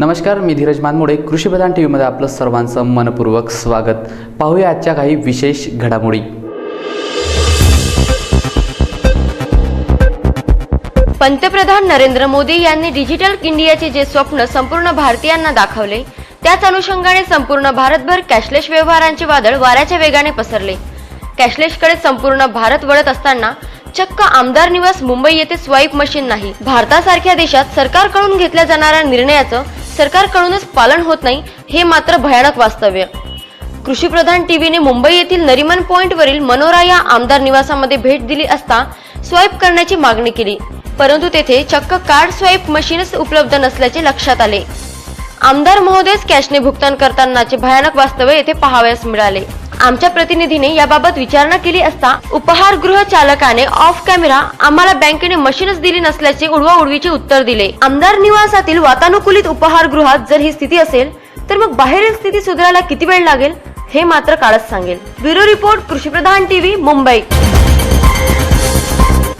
नमस्कार मी धीरज मानमोडे. कृषीप्रधान टी व्हीमध्ये आपलं सर्वांचं मनपूर्वक स्वागत. पाहूया आजच्या काही विशेष घडामोडी. पंतप्रधान नरेंद्र मोदी यांनी डिजिटल इंडियाचे जे स्वप्न संपूर्ण भारतीयांना दाखवले त्याच अनुषंगाने संपूर्ण भारतभर कॅशलेस व्यवहारांचे वादळ वाऱ्याच्या वेगाने पसरले. कॅशलेसकडे संपूर्ण भारत वळत असताना चक्क आमदार निवास मुंबई येथे स्वाईप मशीन नाही. भारतासारख्या देशात सरकारकडून घेतल्या जाणाऱ्या निर्णयाचं सरकारकडूनच पालन होत नाही हे मात्र भयानक वास्तव्य. कृषीप्रधान टीव्हीने मुंबई येथील नरिमन पॉइंटवरील मनोरा या आमदार निवासामध्ये भेट दिली असता स्वाईप करण्याची मागणी केली. परंतु तेथे चक्क कार्ड स्वाईप मशीनच उपलब्ध नसल्याचे लक्षात आले. आमदार महोदयच कॅशने भुगतान करतानाचे भयानक वास्तव्य येथे पाहावयास मिळाले. आमच्या प्रतिनिधीने याबाबत विचारणा केली असता उपहारगृह चालकाने ऑफ कॅमेरा आम्हाला बँकेने मशीनच दिली नसल्याचे उडवाउडवीचे उत्तर दिले. आमदार निवासातील वातानुकूलित उपहारगृहात जर ही स्थिती असेल तर मग बाहेरील स्थिती सुधारायला किती वेळ लागेल हे मात्र काळच सांगेल. ब्युरो रिपोर्ट कृषीप्रधान टीव्ही मुंबई.